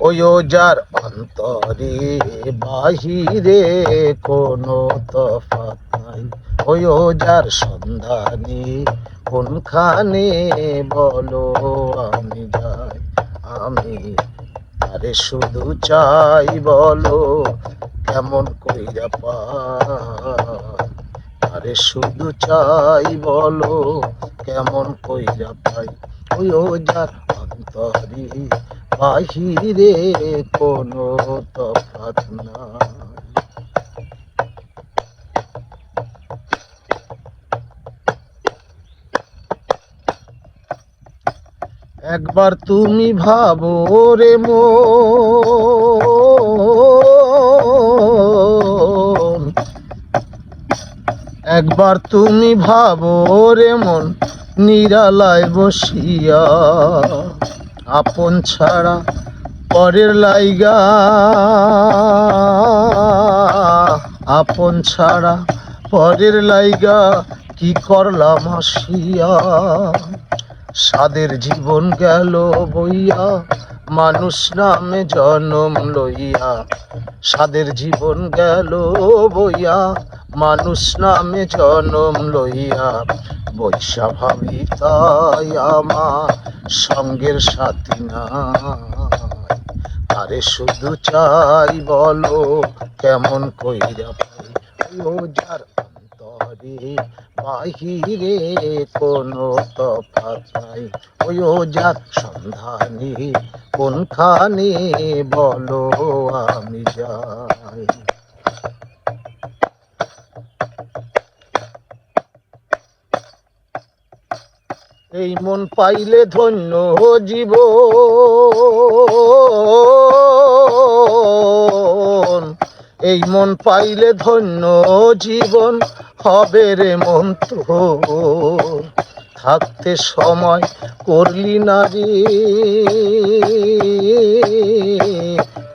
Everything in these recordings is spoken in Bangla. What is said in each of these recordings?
ওই যার অন্তরে বাহিরে কোনো তফাৎ নাই। ওই যার সন্ধানে কোনখানে বলো, আমি যাই। আমি আরে শুধু চাই বলো, কেমন কইরা পাই? আরে শুধু চাই বলো, কেমন কইরা পাই? ওই যার অন্তরে বাহিরে কোনো তফাৎ নাই। একবার তুমি ভাবো রে মো একবার তুমি ভাবো রে মন, নিরালায় বসিয়া আপন ছাড়া পরের লাইগা। আপন ছাড়া পরের লাইগা কি করলাম আসিয়া? সাদের জীবন গেল বইয়া, মানুষ নামে জনম লইয়া। সাদের জীবন গেল বইয়া, মানুষ নামে জনম লইয়া। বৈশা ভাবি তাই আমার সঙ্গের সাথী নাই। আরে শুধু চাই বলো, কেমন কইরা পাই ও যার অন্তরে? বাহিরে কোনো তফাৎ নাই। ওই ও যার সন্ধানে কোনখানে বলো আমি যাই। এই মন পাইলে ধন্য জীব এই মন পাইলে ধন্য জীবন, হবে রে মন তো থাকতে সময় করলি না রে।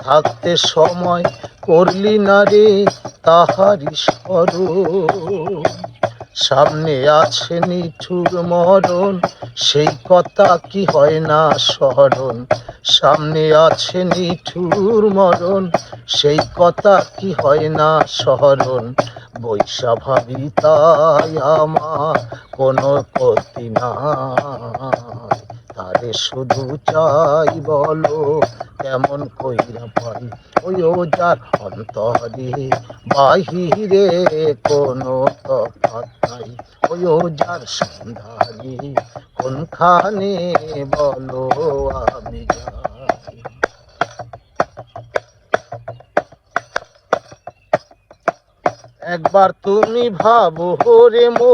থাকতে সময় করলি না রে তাহারি স্মরণ। সামনে আছে নিঠুর মরণ, সেই কথা কি হয় না স্মরণ? সামনে আছে নিঠুর মরণ, সেই কথা কি হয় না স্মরণ? বৈশা আমার কোনো ক্ষতি নাই তারে শুধু চাই বলো, কেমন কইরা পাই ওই যার অন্তরে বাহিরে কোনো তফাৎ নাই। ওই যার সন্ধানে কোনখানে বলো আমি একবার তুমি ভাবো রে মো